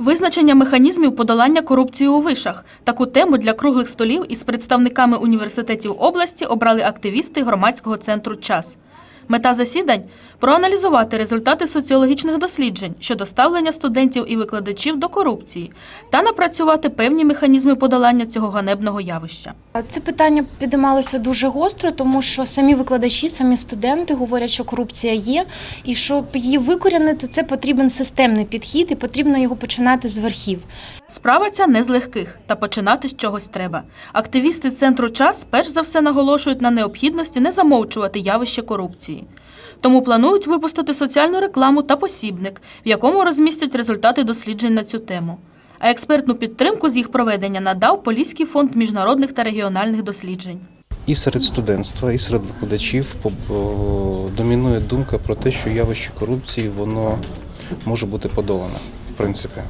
Визначення механізмів подолання корупції у вишах. Таку тему для круглих столів із представниками університетів області обрали активісти громадського центру Час. Мета засідань проаналізувати результати соціологічних досліджень щодо ставлення студентів і викладачів до корупції та напрацювати певні механізми подолання цього ганебного явища. Це питання підіймалося дуже гостро, тому що самі викладачі, самі студенти говорять, що корупція є, і щоб її викорінити, це потрібен системний підхід, і потрібно його починати з верхів. Справа ця не з легких, та починати з чогось треба. Активісти центру час перш за все наголошують на необхідності не замовчувати явище корупції. Тому планують випустити соціальну рекламу та посібник, в якому розмістять результати досліджень на цю тему. А експертну підтримку з їх проведення надав Поліський фонд міжнародних та регіональних досліджень. І серед студентства, і серед викладачів домінує думка про те, що явище корупції воно може бути подолане. Принципі,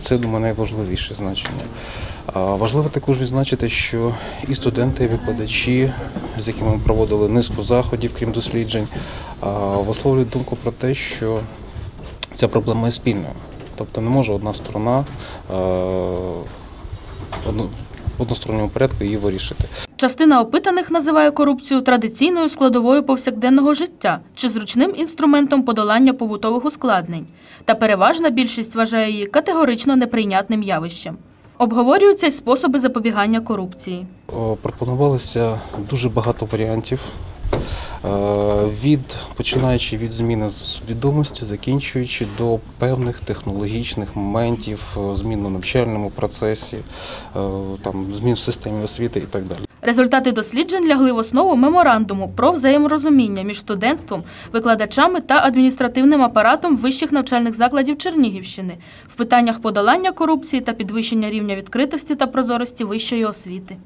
це думаю найважливіше значення. Важливо також відзначити, що і студенти, і викладачі, з якими ми проводили низку заходів, крім досліджень, висловлюють думку про те, що ця проблема є спільною. Тобто не може одна сторона в односторонньому порядку її вирішити. Частина опитаних називає корупцію традиційною складовою повсякденного життя чи зручним інструментом подолання побутових ускладнень. Та переважна більшість вважає її категорично неприйнятним явищем. Обговорюються й способи запобігання корупції. Пропонувалося дуже багато варіантів, від починаючи від зміни з відомості, закінчуючи до певних технологічних моментів, е, змін у навчальному процесі, е, там змін в системі освіти і так далі. Результати досліджень лягли в основу меморандуму про взаєморозуміння між студентством, викладачами та адміністративним апаратом вищих навчальних закладів Чернігівщини в питаннях подолання корупції та підвищення рівня відкритості та прозорості вищої освіти.